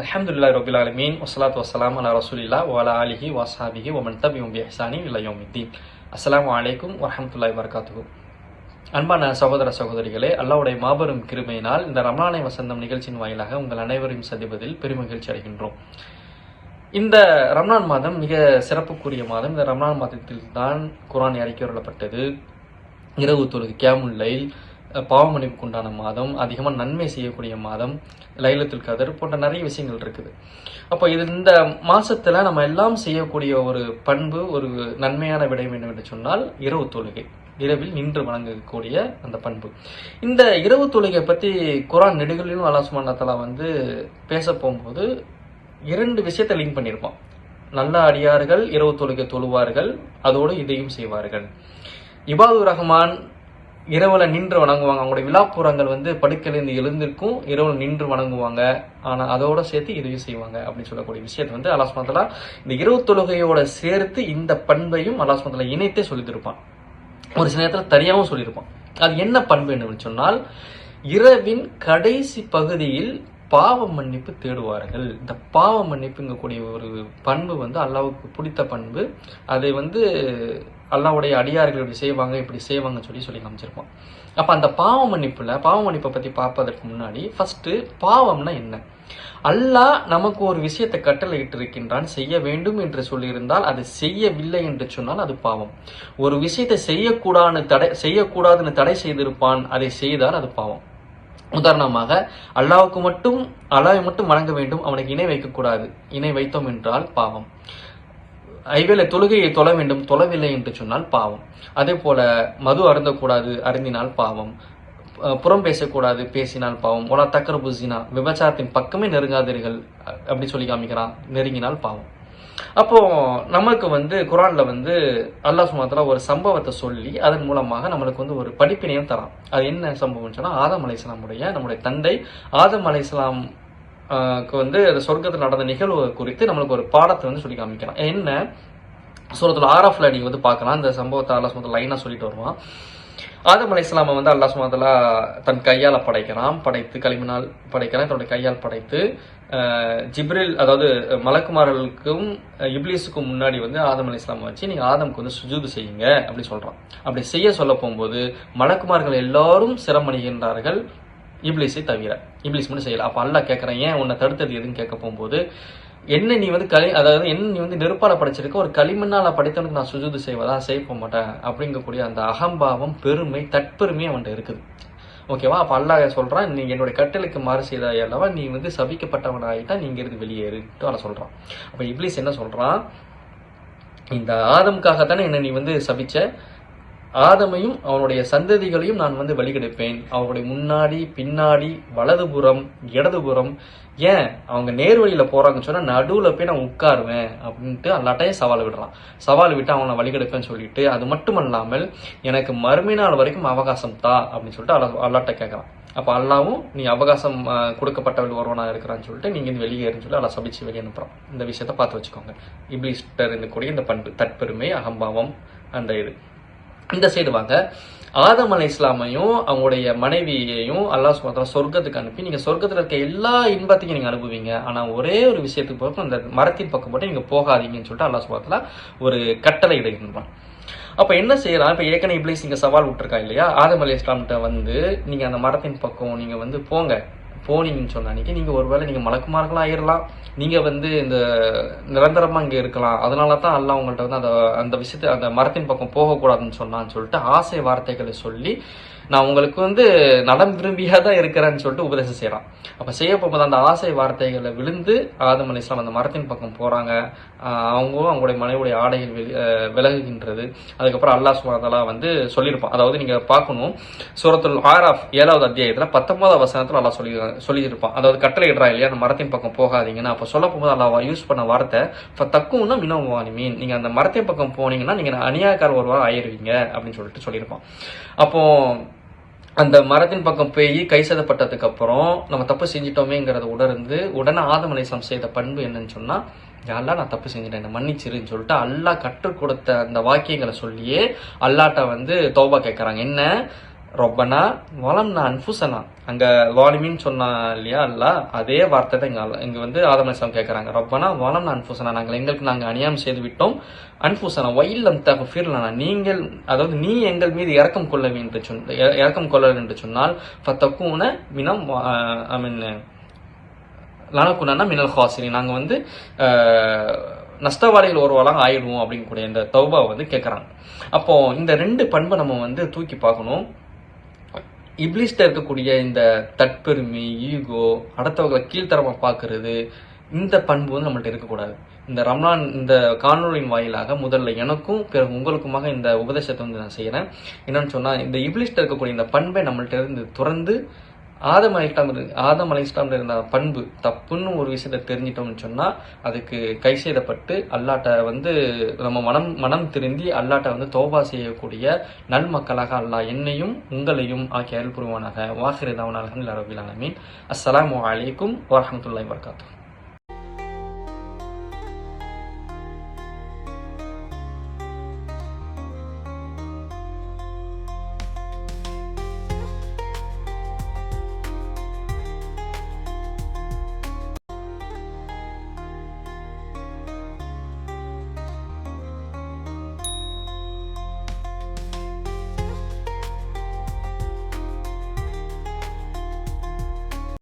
அலமதுல்லா ரபில் அலமீன் வசலாத் வசலாம் அலா ரசூலில்லா வஅலா ஆலிஹி வஸ்ஹாபிஹி வமன் தபியும் பிஹ்சானி இலா யௌமித்தீன் அஸ்லாம் வலைக்கும் வரமத்துல்லாய் வரகாத்துக்கும் அன்பான சகோதர சகோதரிகளே அல்லாஹ்வுடைய மாபெரும் கிருமையினால் இந்த ரமலானை வசந்தம் நிகழ்ச்சியின் வாயிலாக உங்கள் அனைவரையும் சந்திப்பதில் பெருமகிழ்ச்சி அடைகின்றோம். இந்த ரம்ணான் மாதம் மிக சிறப்புக்குரிய மாதம். இந்த ரம்ணான் மாதத்தில் தான் குரான் இறக்கி வரப்பட்டது இரவு தொழுது கேமுல் லைல் பாவமணிப்புக்கு உண்டான மாதம் அதிகமாக நன்மை செய்யக்கூடிய மாதம் லைலத்துல் கதர் போன்ற நிறைய விஷயங்கள் இருக்குது. அப்போ இது இந்த மாதத்தில் நம்ம எல்லாம் செய்யக்கூடிய ஒரு பண்பு ஒரு நன்மையான விடயம் என்னவென்று சொன்னால் இரவு தொழுகை. இரவில் நின்று வணங்கக்கூடிய அந்த பண்பு. இந்த இரவு தொழுகை பற்றி குரான் நெடுகளிலும் அல்லாஹ் வந்து பேச போகும்போது இரண்டு விஷயத்தை லிங்க் பண்ணியிருப்பான் நல்ல அடியார்கள் இரவு தொழுகை தொழுவார்கள் அதோடு இதையும் செய்வார்கள். இபாதுர் ரஹ்மான் இரவில் நின்று வணங்குவாங்க. அவங்களுடைய விழாப்புறங்கள் வந்து படுக்கையிலிருந்து எழுந்திருக்கும் இரவில் நின்று வணங்குவாங்க. ஆனால் அதோட சேர்த்து இதையும் செய்வாங்க அப்படின்னு சொல்லக்கூடிய விஷயத்தை வந்து அல்லாஹ் இந்த இரவு தொழுகையோட சேர்த்து இந்த பண்பையும் அல்லாஹ் இணைத்தே சொல்லியிருப்பான் ஒரு சில நேரத்தில் தனியாகவும் சொல்லியிருப்பான். அது என்ன பண்பு என்ன சொன்னால் இரவின் கடைசி பகுதியில் பாவ மன்னிப்பு தேடுவார்கள். இந்த பாவ மன்னிப்புங்கக்கூடிய ஒரு பண்பு வந்து அல்லாவுக்கு பிடித்த பண்பு. அதை வந்து அல்லாவுடைய அடியார்கள் இப்படி செய்வாங்க இப்படி செய்வாங்கன்னு சொல்லி சொல்லி காமிச்சிருப்பான் அப்ப அந்த பாவ மன்னிப்புல பாவ மன்னிப்பை பத்தி பார்ப்பதற்கு முன்னாடி ஃபர்ஸ்ட் பாவம்னா என்ன? அல்லாஹ் நமக்கு ஒரு விஷயத்தை கட்டளையிட்டு இருக்கின்றான் செய்ய வேண்டும் என்று சொல்லியிருந்தால் அது செய்யவில்லை என்று சொன்னால் அது பாவம். ஒரு விஷயத்தை செய்யக்கூடாதுன்னு தடை செய்யக்கூடாதுன்னு தடை செய்திருப்பான் அதை செய்தால் அது பாவம். உதாரணமாக அல்லாவுக்கு மட்டும் அல்லாவை மட்டும் வணங்க வேண்டும் அவனுக்கு இணை வைக்கக்கூடாது. இணை வைத்தோம் என்றால் பாவம். ஐவேளை தொழுகையை தொழ வேண்டும் தொழவில்லை என்று சொன்னால் பாவம். அதே போல மது அருந்தக்கூடாது அருந்தினால் பாவம். புறம் பேசக்கூடாது பேசினால் பாவம். ஒலா தக்கர புசினா விபச்சாரத்தின் பக்கமே நெருங்காதீர்கள் அப்படி சொல்லி காமிக்கிறான் நெருங்கினால் பாவம். அப்போ நமக்கு வந்து குரான்ல வந்து அல்லாஹ் சுமாத்திர ஒரு சம்பவத்தை சொல்லி அதன் மூலமாக நம்மளுக்கு வந்து ஒரு படிப்பினையும் தரான். அது என்ன சம்பவம் சொன்னா ஆதம் அலைசலாமுடைய நம்முடைய தந்தை ஆதம் அலை இஸ்லாம் வந்து அந்த சொர்க்கத்தில் நடந்த நிகழ்வு குறித்து நம்மளுக்கு ஒரு பாடத்தை வந்து சொல்லி காமிக்கிறான் என்ன? சூரத்தில் ஆராஃப்ல நீங்க வந்து பார்க்கலாம். அந்த சம்பவத்தை அல்லாஹ் சுமத்துல லைனாக சொல்லிட்டு வருவான். ஆதம் அலைஹிஸ்ஸலாமை வந்து அல்லாஹ் சுமத்துல தன் கையால் படைக்கிறான். படைத்து களிமனால் படைக்கிறான். தன்னுடைய கையால் படைத்து ஜிப்ரில் அதாவது மலக்குமார்களுக்கும் இப்லீஸுக்கும் முன்னாடி வந்து ஆதம் அலைஹிஸ்ஸலாமை வச்சு நீங்கள் ஆதம்க்கு வந்து சுஜூது செய்யுங்க அப்படி சொல்கிறான் அப்படி செய்ய சொல்ல போகும்போது மலக்குமார்கள் எல்லாரும் சிரமணிகின்றார்கள். இப்ளீஸை தவிர இப்ளீஸ் மட்டும் செய்யலை. அப்போ அல்லா கேட்குறேன் ஏன் உன்னை தடுத்தது எதுன்னு கேட்க போகும்போது என்ன நீ வந்து களி அதாவது என்ன நீ வந்து நெருப்பால படைச்சிருக்க ஒரு களிமண்ணால படைத்தவனுக்கு நான் சுஜூது செய்வதா செய்ய போக மாட்டேன் அப்படிங்கக்கூடிய அந்த அகம்பாவம் பெருமை தற்பெருமை அவன்கிட்ட இருக்குது. ஓகேவா? அப்போ அல்லாஹ் சொல்கிறான் நீ என்னுடைய கட்டளைக்கு மாறு செய்தாய் அல்லவா நீ வந்து சபிக்கப்பட்டவன் ஆகிட்டா நீ இங்கிருந்து வெளியேறுட்டு அவன் சொல்கிறான் அப்போ இப்லீஸ் என்ன சொல்கிறான் இந்த ஆதமுக்காகத்தானே என்ன நீ வந்து சபிச்ச ஆதமையும் அவனுடைய சந்ததிகளையும் நான் வந்து வழிகெடுப்பேன். அவனுடைய முன்னாடி பின்னாடி வலதுபுறம் இடதுபுறம். ஏன்? அவங்க நேர் வழியில போறாங்கன்னு சொன்னா நடுவில் போய் நான் உட்காருவேன் அப்படின்ட்டு அல்லாட்டையே சவால் விடுறான். சவால் விட்டு அவனை வழிகெடுப்பேன்னு சொல்லிட்டு அது மட்டும் இல்லாமல் எனக்கு மறுமை நாள் வரைக்கும் அவகாசம் தா அப்படின்னு சொல்லிட்டு அல்லா அல்லாட்ட கேட்கறான் அப்ப அல்லாவும் நீ அவகாசம் கொடுக்கப்பட்டவள் ஒருவனா இருக்கிறான்னு சொல்லிட்டு நீங்க இந்த வெளியேறுன்னு சொல்லி அல்லா சபிச்சு வெளியே அனுப்புறான். இந்த விஷயத்த பார்த்து வச்சுக்கோங்க. இப்ளீஸ்டர் இருக்கக்கூடிய இந்த பண்பு தற்பெருமை அகம்பாவம் அந்த இது. இந்த சைடு வாங்க. ஆதம் அலை இஸ்லாமையும் அவங்களுடைய மனைவியையும் அல்லாஹ் சுமத்தா சொர்க்கத்துக்கு அனுப்பி நீங்கள் சொர்க்கத்தில் இருக்க எல்லா இன்பத்தையும் நீங்கள் அனுப்புவீங்க ஆனால் ஒரே ஒரு விஷயத்துக்கு பக்கம் அந்த மரத்தின் பக்கம் மட்டும் நீங்கள் போகாதீங்கன்னு சொல்லிட்டு அல்லாஹ் சுமத்தலா ஒரு கட்டளை இடுகின்றான் அப்போ என்ன செய்யறான் இப்போ ஏற்கனவே இப்ளீஸ் நீங்கள் சவால் விட்டுருக்கா இல்லையா? ஆதம் அலி இஸ்லாம்கிட்ட வந்து நீங்கள் அந்த மரத்தின் பக்கம் நீங்கள் வந்து போங்க. போனீங்கன்னு சொன்ன அன்னைக்கு நீங்கள் ஒருவேளை நீங்கள் மலக்குமார்களா ஆயிரலாம் நீங்கள் வந்து இந்த நிரந்தரமாக இங்கே இருக்கலாம். அதனால தான் அல்ல உங்கள்கிட்ட வந்து அந்த அந்த விஷயத்தை அந்த மரத்தின் பக்கம் போகக்கூடாதுன்னு சொன்னான்னு சொல்லிட்டு ஆசை வார்த்தைகளை சொல்லி நான் உங்களுக்கு வந்து நலம் விரும்பியாக தான் இருக்கிறேன்னு சொல்லிட்டு உபதேசம் செய்கிறான் அப்போ செய்ய போகும்போது அந்த ஆசை வார்த்தைகளை விழுந்து ஆதம் அலி இஸ்லாம் அந்த மரத்தின் பக்கம் போகிறாங்க அவங்களும் அவங்களுடைய மனைவியுடைய ஆடைகள் விலகுகின்றது. அதுக்கப்புறம் அல்லாஹ் சுமாதலா வந்து சொல்லியிருப்பான். அதாவது நீங்கள் பார்க்கணும் சூரத்துல் ஆராஃப் ஏழாவது அத்தியாயத்தில் பத்தொன்பதாவது வசனத்தில் அல்லா சொல்லி சொல்லியிருப்பான். அதாவது கட்டளை இடறா இல்லையா அந்த மரத்தின் பக்கம் போகாதீங்கன்னா. அப்போ சொல்ல போகும்போது அல்லாஹ் யூஸ் பண்ண வார்த்தை இப்போ தக்கும்னா மினவானி மீன் நீங்கள் அந்த மரத்தின் பக்கம் போனீங்கன்னா நீங்கள் அநியாயக்கார ஒருவா ஆயிருவீங்க அப்படின்னு சொல்லிட்டு சொல்லியிருப்பான். அப்போ அந்த மரத்தின் பக்கம் போய் கை செய்தப்பட்டதுக்கு அப்புறம் நம்ம தப்பு செஞ்சிட்டோமேங்கிறத உணர்ந்து உடனே ஆதம் அலைஹிஸ்ஸலாம் செய்த பண்பு என்னன்னு சொன்னா யாரெல்லாம் நான் தப்பு செஞ்சுட்டேன்? என்ன மன்னிச்சிருன்னு சொல்லிட்டு அல்லாஹ் கற்றுக் கொடுத்த அந்த வாக்கியங்களை சொல்லியே அல்லாட்ட வந்து தோபா கேட்கறாங்க என்ன? ரொப்பனா வளம்னா அன்புசனா. அங்க வாலிமின்னு சொன்னா இல்லையா அல்ல அதே வார்த்தை தான் இங்க இங்க வந்து ஆதமேசம் கேட்குறாங்க கேட்கறாங்க ரொப்பனா வளம்னா அன்புசனா நாங்கள் எங்களுக்கு நாங்கள் அநியாயம் செய்து விட்டோம் அன்புசனா வயில்லம் தக ஃபீர்லனா நீங்கள் அதாவது நீ எங்கள் மீது இறக்கம் கொள்ள என்று சொன்ன இறக்கம் கொள்ள என்று சொன்னால் ஃபத்தக்கூன மினம் ஐ மீன் லனக்குனா மினல் ஹாசினி நாங்கள் வந்து நஷ்டவாளிகள் ஒருவராக ஆயிடுவோம் அப்படின்னு கூடிய இந்த தௌபா வந்து கேட்குறாங்க அப்போ இந்த ரெண்டு பண்பை நம்ம வந்து தூக்கி பார்க்கணும். இப்லிஸ்ட இருக்கக்கூடிய இந்த தட்பெருமை ஈகோ அடுத்தவங்களை கீழ்த்தரமாக பார்க்கறது இந்த பண்பு வந்து நம்மள்ட்ட இருக்கக்கூடாது. இந்த ரம்லான் இந்த காணொலியின் வாயிலாக முதல்ல எனக்கும் பிறகு உங்களுக்குமாக இந்த உபதேசத்தை வந்து நான் செய்கிறேன் என்னன்னு சொன்னால் இந்த இப்லிஸ்ட இருக்கக்கூடிய இந்த பண்பை நம்மள்ட்ட இருந்து துறந்து ஆதம் அலிஸ்லாம் ஆதம் அலிஸ்லாம்ல இருந்த பண்பு தப்புன்னு ஒரு விஷயத்தை தெரிஞ்சிட்டோம்னு சொன்னால் அதுக்கு கை செய்தப்பட்டு அல்லாட்ட வந்து நம்ம மனம் மனம் திருந்தி அல்லாட்ட வந்து தோபா செய்யக்கூடிய நல்மக்களாக அல்லாஹ் என்னையும் உங்களையும் ஆக்கிய அருள் புரிவானாக. வாஹிரதாவனாக ரபில் அலமீன் அஸ்ஸலாமு அலைக்கும் வரஹ்மத்துல்லாஹி